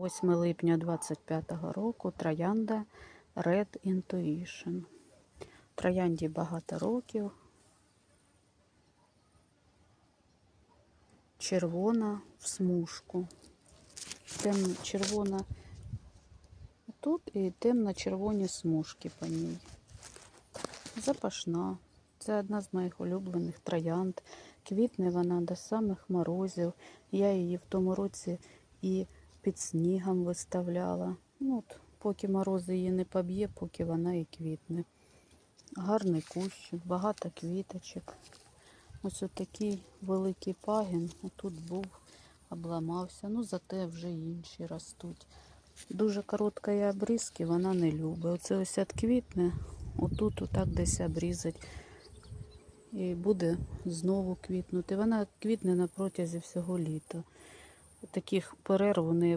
8 липня 25 року троянда Red Intuition. Троянді багато років. Червона в смужку. Темно червона тут і темно-червоні смужки по ній. Запашна. Це одна з моїх улюблених троянд. Квітне вона до самих морозів. Я її в тому році і під снігом виставляла. Ну, от, поки морози її не поб'є, поки вона і квітне. Гарний кущик, багато квіточок. Ось такий великий пагін. Отут був, обламався. Ну, зате вже інші ростуть. Дуже короткої обрізки вона не любить. Оце ось квітне, отут отак десь обрізать. І буде знову квітнути. Вона квітне на протязі всього літа. Таких перерв у великих не